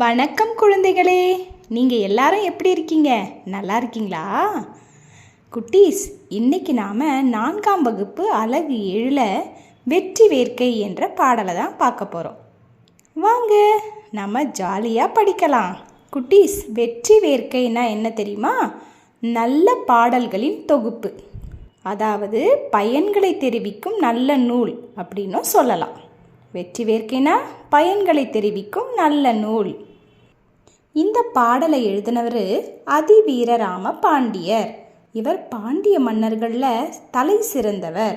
வணக்கம் குழந்தைகளே. நீங்கள் எல்லாரும் எப்படி இருக்கீங்க? நல்லா இருக்கீங்களா? குட்டீஸ் இன்னைக்கு நாம் நான்காம் வகுப்பு அழகு ஏழில் வெற்றி வேர்க்கை என்ற பாடலை தான் பார்க்க போகிறோம் வாங்க நம்ம ஜாலியாக படிக்கலாம். குட்டீஸ் வெற்றி வேர்க்கைனா என்ன தெரியுமா? நல்ல பாடல்களின் தொகுப்பு. அதாவது பயன்களை தெரிவிக்கும் நல்ல நூல் அப்படின்னும் சொல்லலாம். வெற்றி வேர்க்கைனா பயன்களை தெரிவிக்கும் நல்ல நூல். இந்த பாடலை எழுதினவர் அதிவீரராம பாண்டியர். இவர் பாண்டிய மன்னர்களில் தலை சிறந்தவர்.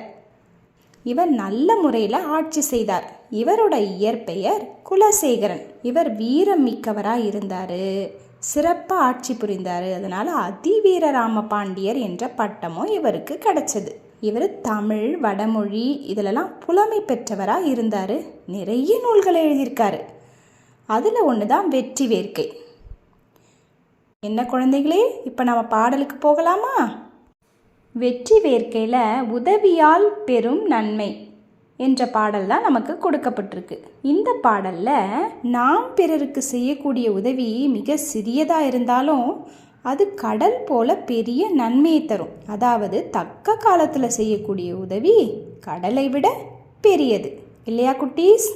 இவர் நல்ல முறையில் ஆட்சி செய்தார். இவரோட இயற்பெயர் குலசேகரன். இவர் வீரம் மிக்கவராக இருந்தார். சிறப்பாக ஆட்சி புரிந்தார். அதனால் அதிவீரராம பாண்டியர் என்ற பட்டமும் இவருக்கு கிடைச்சது. இவர் தமிழ் வடமொழி இதிலெல்லாம் புலமை பெற்றவராக இருந்தார். நிறைய நூல்களை எழுதியிருக்காரு. அதில் ஒன்று தான் வெற்றி வேர்க்கை. என்ன குழந்தைகளே இப்போ நம்ம பாடலுக்கு போகலாமா? வெற்றி வேர்க்கையில் உதவியால் பெரும் நன்மை என்ற பாடல் தான் நமக்கு கொடுக்கப்பட்டிருக்கு. இந்த பாடலில் நாம் பிறருக்கு செய்யக்கூடிய உதவி மிக சிறியதாக இருந்தாலும் அது கடல் போல பெரிய நன்மையை தரும். அதாவது தக்க காலத்தில் செய்யக்கூடிய உதவி கடலை விட பெரியது. இல்லையா குட்டீஸ்?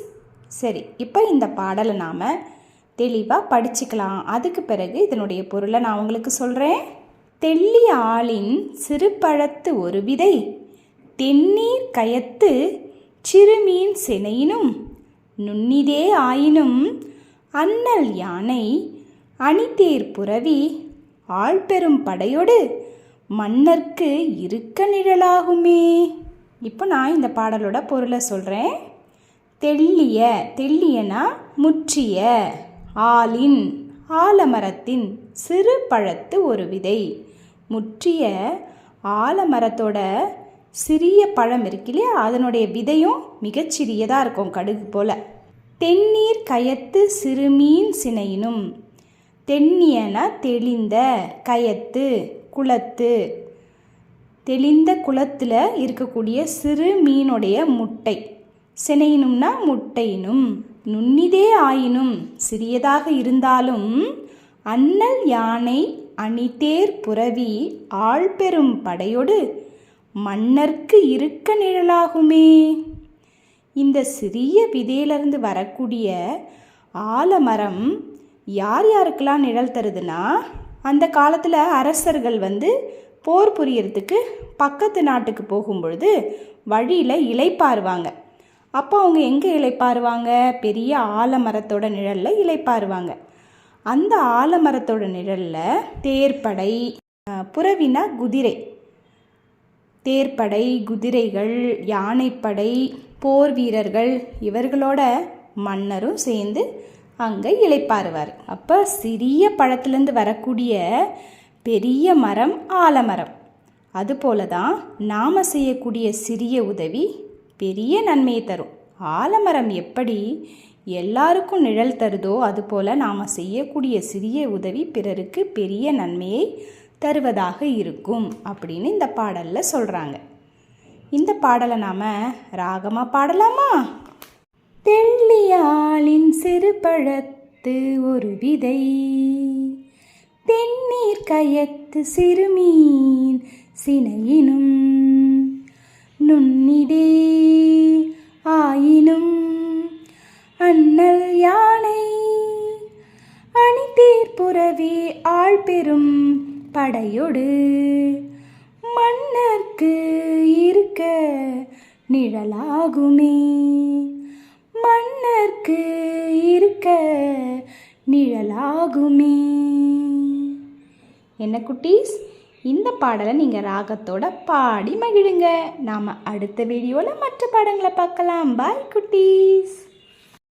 சரி இப்போ இந்த பாடலை நாம் தெளிவாக படிச்சுக்கலாம். அதுக்கு பிறகு இதனுடைய பொருளை நான் உங்களுக்கு சொல்கிறேன் தெள்ளிய ஆளின் சிறுபழத்து ஒரு விதை தென்னீர் கயத்து சிறுமீன் செனையினும் நுண்ணிதே ஆயினும் அன்னல் யானை அணிதேர் புரவி ஆள்பெரும் படையோடு மன்னர்க்கு இருக்க நிழலாகுமே. இப்போ நான் இந்த பாடலோட பொருளை சொல்கிறேன் தெள்ளிய தெள்ளியனா முற்றிய. ஆலின் ஆலமரத்தின் சிறு பழத்து ஒரு விதை. முற்றிய ஆலமரத்தோட சிறிய பழம் இருக்கு இல்லையா? அதனுடைய விதையும் மிகச்சிறியதாக இருக்கும் கடுகு போல. தென்னீர் கயத்து சிறுமீன் சினையினும் தென்னியன தெளிந்த கயத்து குளத்து. தெளிந்த குளத்தில் இருக்கக்கூடிய சிறு மீனுடைய முட்டை. சினையினும்னா முட்டையினும். நுண்ணிதே ஆயினும் சிறியதாக இருந்தாலும் அண்ணல் யானை அணிதேர் புரவி ஆள்பெரும் படையோடு மன்னர்க்கு இருக்க நிழலாகுமே. இந்த சிறிய விதையிலிருந்து வரக்கூடிய ஆலமரம் யார் யாருக்கெல்லாம் நிழல் தருதுன்னா அந்த காலத்தில் அரசர்கள் வந்து போர் புரியறதுக்கு பக்கத்து நாட்டுக்கு போகும்பொழுது வழியில் இலைப்பாருவாங்க அப்போ அவங்க எங்கே இலைப்பாருவாங்க? பெரிய ஆலமரத்தோட நிழலில் இலைப்பாருவாங்க. அந்த ஆலமரத்தோட நிழலில் தேர்ப்படை புறவினா குதிரை. தேர்ப்படை குதிரைகள் யானைப்படை போர் வீரர்கள் இவர்களோட மன்னரும் சேர்ந்து அங்கே இழைப்பாருவார் அப்போ சிறிய பழத்துலேருந்து வரக்கூடிய பெரிய மரம் ஆலமரம். அதுபோல தான் நாம் செய்யக்கூடிய சிறிய உதவி பெரிய நன்மையை தரும். ஆலமரம் எப்படி எல்லாருக்கும் நிழல் தருதோ அதுபோல் நாம் செய்யக்கூடிய சிறிய உதவி பிறருக்கு பெரிய நன்மையை தருவதாக இருக்கும் அப்படின்னு இந்த பாடலில் சொல்கிறாங்க இந்த பாடலை நாம் ராகமாக பாடலாமா? தெள்ளியாளின் சிறு பழத்து ஒரு விதை தென்னீர் கயத்து சிறுமீன் சினையினும் நுண்ணிதே ஆயினும் அண்ணல் யானை அணிதேர் புறவி ஆள் பெரும் படையொடு மன்னர்க்கு இருக்க நிழலாகுமே. மன்னர்க்கு இருக்க நிழலாகுமே. என்ன குட்டீஸ்? பாடலை நீங்கள் ராகத்தோட பாடி மகிழுங்க. நாம் அடுத்த வீடியோவில் மற்ற பாடங்களை பார்க்கலாம். பாய் குட்டீஸ்.